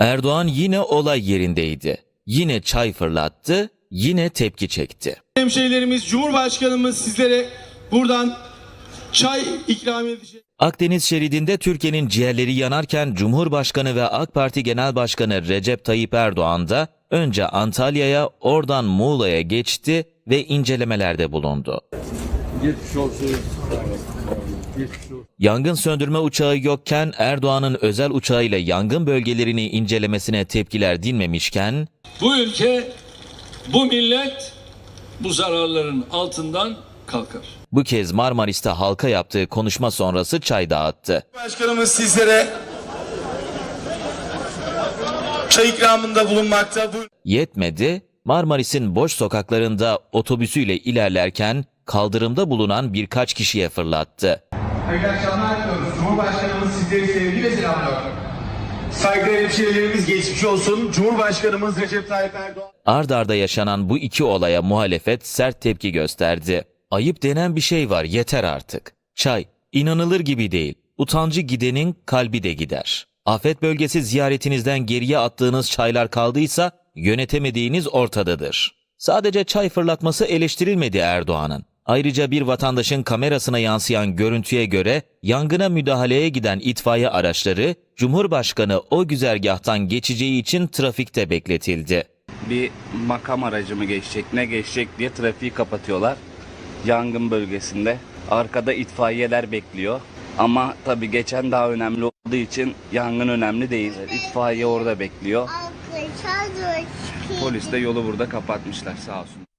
Erdoğan yine olay yerindeydi. Yine çay fırlattı, yine tepki çekti. Hemşehrilerimiz, Cumhurbaşkanımız sizlere buradan çay ikram edecek. Akdeniz şeridinde Türkiye'nin ciğerleri yanarken Cumhurbaşkanı ve AK Parti Genel Başkanı Recep Tayyip Erdoğan da önce Antalya'ya oradan Muğla'ya geçti ve incelemelerde bulundu. Geçmiş olsun. Geçmiş olsun. Yangın söndürme uçağı yokken Erdoğan'ın özel uçağıyla yangın bölgelerini incelemesine tepkiler dinmemişken Bu ülke, bu millet bu zararların altından kalkar. bu kez Marmaris'te halka yaptığı konuşma sonrası çay dağıttı. Başkanımız sizlere çay ikramında bulunmakta. Bu Yetmedi, Marmaris'in boş sokaklarında otobüsüyle ilerlerken kaldırımda bulunan birkaç kişiye fırlattı. Hayırlı akşamlar diliyoruz. Cumhurbaşkanımız sizleri sevgiyle selamlıyor. saygıdeğer hemşehrilerimiz geçmiş olsun. Cumhurbaşkanımız Recep Tayyip Erdoğan. Ard arda yaşanan bu iki olaya muhalefet sert tepki gösterdi. Ayıp denen bir şey var yeter artık. Çay inanılır gibi değil. Utancı gidenin kalbi de gider. Afet bölgesi ziyaretinizden geriye attığınız çaylar kaldıysa yönetemediğiniz ortadadır. Sadece çay fırlatması eleştirilmedi Erdoğan'ın. Ayrıca bir vatandaşın kamerasına yansıyan görüntüye göre yangına müdahaleye giden itfaiye araçları Cumhurbaşkanı o güzergahtan geçeceği için trafikte bekletildi. bir makam aracı mı geçecek ne geçecek diye trafiği kapatıyorlar. Yangın bölgesinde. Arkada itfaiyeler bekliyor. Ama tabii geçen daha önemli olduğu için yangın önemli değil. İtfaiye orada bekliyor. Polis de yolu burada kapatmışlar sağ olsun.